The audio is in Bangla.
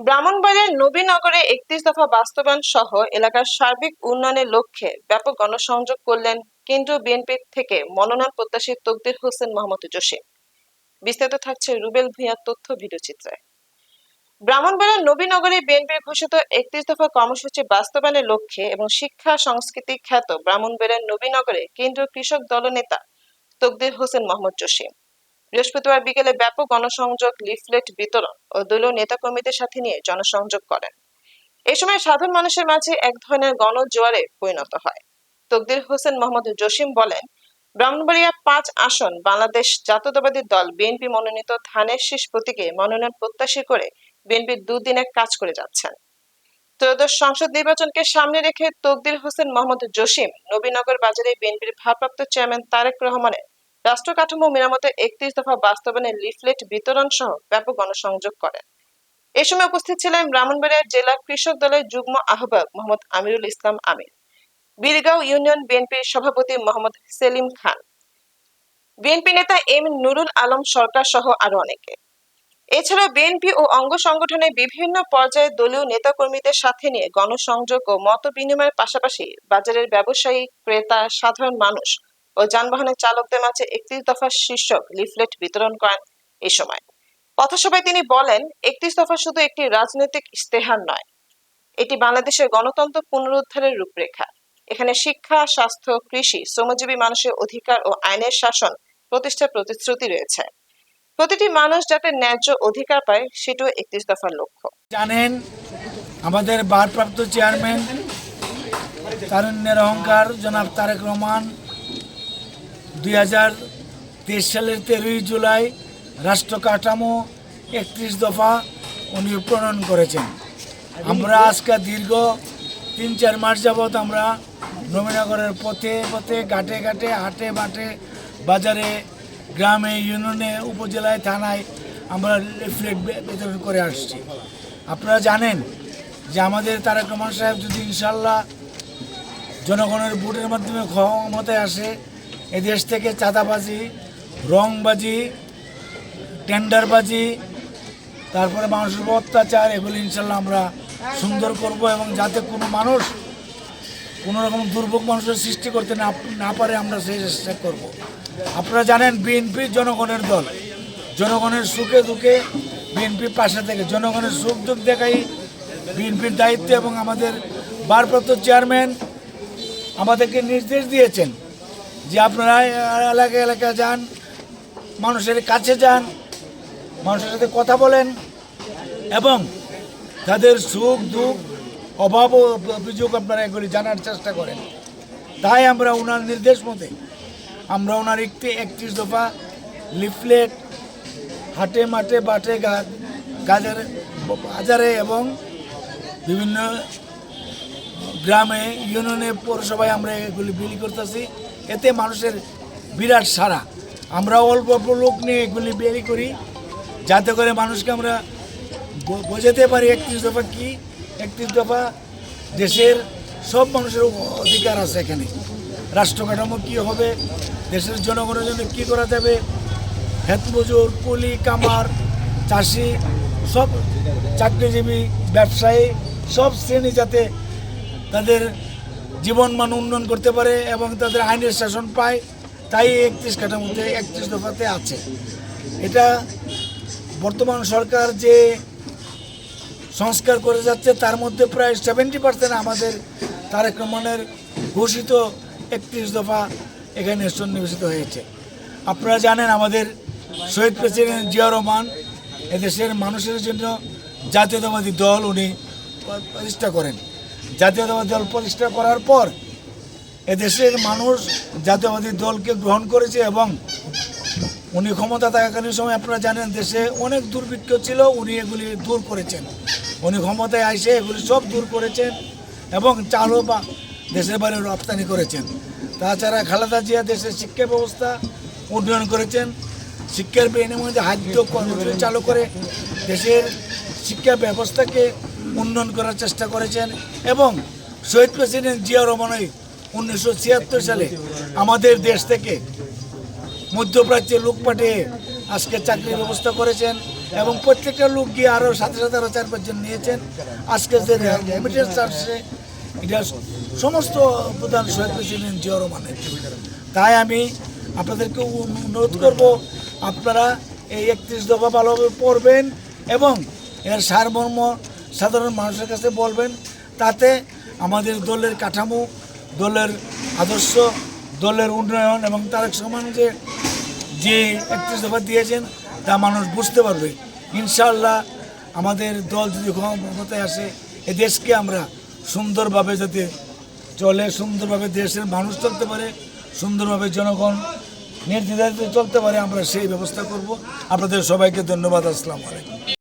ব্রাহ্মণবাড়িয়ার নবীনগরে একত্রিশ দফা বাস্তবায়ন সহ এলাকার সার্বিক উন্নয়নের লক্ষ্যে ব্যাপক গণসংযোগ করলেন কেন্দ্রীয় বিএনপি থেকে মনোনয়ন প্রত্যাশী তকদির হোসেন মোহাম্মদ জসিম বিস্তারিত থাকছে রুবেল ভূঁইয়ার তথ্য ভিডিওচিত্রে। ব্রাহ্মণবাড়িয়ার নবীনগরে বিএনপির ঘোষিত একত্রিশ দফা কর্মসূচি বাস্তবায়নের লক্ষ্যে এবং শিক্ষা, সংস্কৃতি খ্যাত ব্রাহ্মণবাড়িয়ার নবীনগরে কেন্দ্রীয় কৃষক দলনেতা তকদির হোসেন মোহাম্মদ জসিম বৃহস্পতিবার বিকেলে ব্যাপক গণসংযোগ, লিফলেট বিতরণ ও দলীয় নেতাকর্মীদের সাথে নিয়ে জনসংযোগ করেন। এই সময় সাধারণ মানুষের মাঝে এক ধরনের গণজোয়ারে পরিণত হয়। তকদির হোসেন মোহাম্মদ জসিম বলেন, ব্রাহ্মণবাড়িয়া পাঁচ আসন, বাংলাদেশ জাতীয়তাবাদী দল, বিএনপি মনোনীত ধানের শীষ প্রতীকে মনোনয়ন প্রত্যাশী করে বিএনপি দুদিনে কাজ করে যাচ্ছেন। ত্রয়োদশ সংসদ নির্বাচনকে সামনে রেখে তকদির হোসেন মোহাম্মদ জসিম নবীনগর বাজারে বিএনপির ভারপ্রাপ্ত চেয়ারম্যান তারেক রহমানের রাষ্ট্র কাঠামো মেরামতের একত্রিশ দফা বাস্তবায়নের লিফলেট বিতরণ সহ ব্যাপক গণসংযোগ করেন। এ সময় উপস্থিত ছিলেন ব্রাহ্মণবাড়িয়া জেলা কৃষক দলের যুগ্ম আহ্বায়ক মোহাম্মদ আমিরুল ইসলাম আমির, বীরগাঁও ইউনিয়ন বিএনপির সভাপতি মোহাম্মদ সেলিম খান, বিএনপি নেতা এম নুরুল আলম সরকার সহ আরও অনেকে। এছাড়া বিএনপি ও অঙ্গ সংগঠনের বিভিন্ন পর্যায়ে দলীয় নেতাকর্মীদের সাথে নিয়ে গণসংযোগ ও মত বিনিময়ের পাশাপাশি বাজারের ব্যবসায়ী, ক্রেতা, সাধারণ মানুষ ও যানবাহনের চালকদের মাঝে একত্রিশ দফা শীর্ষক লিফলেট বিতরণ করেন এই সময়। পথসভায় তিনি বলেন, একত্রিশ দফা শুধু একটি রাজনৈতিক ইস্তেহার নয়, এটি বাংলাদেশের গণতন্ত্র পুনরুদ্ধারের রূপরেখা। এখানে শিক্ষা, স্বাস্থ্য, কৃষি, শ্রমজীবী মানুষের অধিকার ও আইনের শাসন প্রতিষ্ঠার প্রতিশ্রুতি রয়েছে। প্রতিটি মানুষ যাতে ন্যায্য অধিকার পায়, সেটিও একত্রিশ দফার লক্ষ্য। জানেন, আমাদের ভারপ্রাপ্ত চেয়ারম্যান তারুণ্যের অহংকার জনাব তারেক রহমান দুই হাজার তেইশ সালের তেরোই জুলাই রাষ্ট্র কাঠামো একত্রিশ দফা উনি প্রণয়ন করেছেন। আমরা আজকে দীর্ঘ তিন চার মাস যাবৎ আমরা নবীনগরের পথে পথে ঘাটে ঘাটে, হাটে মাঠে, বাজারে, গ্রামে, ইউনিয়নে, উপজেলায়, থানায় আমরা লিফলেট বিতরণ করে আসছি। আপনারা জানেন যে আমাদের তারেক সাহেব যদি ইনশাল্লাহ জনগণের ভোটের মাধ্যমে ক্ষমতায় আসে এদেশ থেকে চাঁদাবাজি, রংবাজি, টেন্ডারবাজি, তারপরে মানুষের উপর অত্যাচার, এগুলি ইনশাল্লাহ আমরা সুন্দর করব এবং যাতে কোনো মানুষ, কোনো রকম দুর্ভোগ মানুষের সৃষ্টি করতে না না পারে, আমরা সেই চেষ্টা করব। আপনারা জানেন বিএনপি জনগণের দল। জনগণের সুখে দুঃখে বিএনপি পাশে থেকে, জনগণের সুখ দুঃখ দেখাই বিএনপির দায়িত্ব এবং আমাদের ভারপ্রাপ্ত চেয়ারম্যান আমাদেরকে নির্দেশ দিয়েছেন। যে আপনারা এলাকা এলাকা যান, মানুষের কাছে যান, মানুষের সাথে কথা বলেন, এবং তাদের সুখ, দুঃখ, অভাব ও অভিযোগ আপনারা এগুলি জানার চেষ্টা করেন। তাই আমরা ওনার নির্দেশ মতে, আমরা ওনার একটি, একত্রিশ দফা লিফলেট হাটে মাঠে, বাটে গাজার, বাজারে এবং বিভিন্ন গ্রামে, ইউনিয়নে, পৌরসভায় আমরা এগুলি বিলি করতেছি। এতে মানুষের বিরাট সারা আমরা অল্প অল্প লোক নিয়ে এগুলি বিলি করি, যাতে করে মানুষকে আমরা বোঝাতে পারি একত্রিশ দফা কি, একত্রিশ দফা দেশের সব মানুষের অধিকার আছে এখানে। রাষ্ট্র কাঠামো কী হবে, দেশের জনগণের জন্য কী করা যাবে হেত মজুর কুলি, কামার, চাষি, সব চাকরিজীবী, ব্যবসায়ী, সব শ্রেণি যাতে তাদের জীবন মান উন্নয়ন করতে পারে এবং তাদের আইনের শাসন পায়, তাই একত্রিশ কাঠামোতে একত্রিশ দফাতে আছে। এটা বর্তমান সরকার যে সংস্কার করে যাচ্ছে, তার মধ্যে প্রায় সেভেন্টি পার্সেন্ট আমাদের তারেক রহমানের ঘোষিত একত্রিশ দফা এখানে সন্নিবেশিত হয়েছে। আপনারা জানেন আমাদের শহীদ প্রেসিডেন্ট জিয়া রহমান এদেশের মানুষের জন্য জাতীয়তাবাদী দল উনি প্রতিষ্ঠা করেন। জাতীয়তাবাদী দল প্রতিষ্ঠা করার পর এদেশের মানুষ জাতীয়বাদী দলকে গ্রহণ করেছে এবং উনি ক্ষমতা থাকাকালীন সময় আপনারা জানেন দেশে অনেক দুর্ভিক্ষ ছিল, উনি এগুলি দূর করেছেন। উনি ক্ষমতায় আইসে এগুলি সব দূর করেছেন এবং চালও বা দেশের বাইরে রপ্তানি করেছেন। তাছাড়া খালেদা জিয়া দেশের শিক্ষা ব্যবস্থা উন্নয়ন করেছেন। শিক্ষার বিনিময়ে হাদ্য কর্মসূচি চালু করে দেশের শিক্ষা ব্যবস্থাকে উন্নয়ন করার চেষ্টা করেছেন এবং শহীদ প্রেসিডেন্ট জিয়া রহমানই উনিশশো ছিয়াত্তর সালে আমাদের দেশ থেকে মধ্যপ্রাচ্যে লোক পাঠিয়ে আজকে চাকরির ব্যবস্থা করেছেন এবং প্রত্যেকটা লোক গিয়ে আরও সাথে সাথে আরও চার পাঁচজন নিয়েছেন। আজকে যে রেমিটেন্স আসছে, এটা সমস্ত প্রধান শহীদ প্রেসিডেন্ট জিয়া রহমানের। তাই আমি আপনাদেরকে অনুরোধ করব, আপনারা এই একত্রিশ দফা ভালোভাবে পড়বেন এবং এর সারমর্ম সাধারণ মানুষের কাছে বলবেন, তাতে আমাদের দলের কাঠামো, দলের আদর্শ, দলের উন্নয়ন এবং তারেক সমান যে যে একত্রিশ দফা দিয়েছেন, তা মানুষ বুঝতে পারবে। ইনশাল্লাহ আমাদের দল যদি ক্ষমতায় আসে, এ দেশকে আমরা সুন্দরভাবে যাতে চলে, সুন্দরভাবে দেশের মানুষ চলতে পারে, সুন্দরভাবে জনগণ নির্দ্বিধায় চলতে পারে, আমরা সেই ব্যবস্থা করব। আপনাদের সবাইকে ধন্যবাদ। আসসালামু আলাইকুম।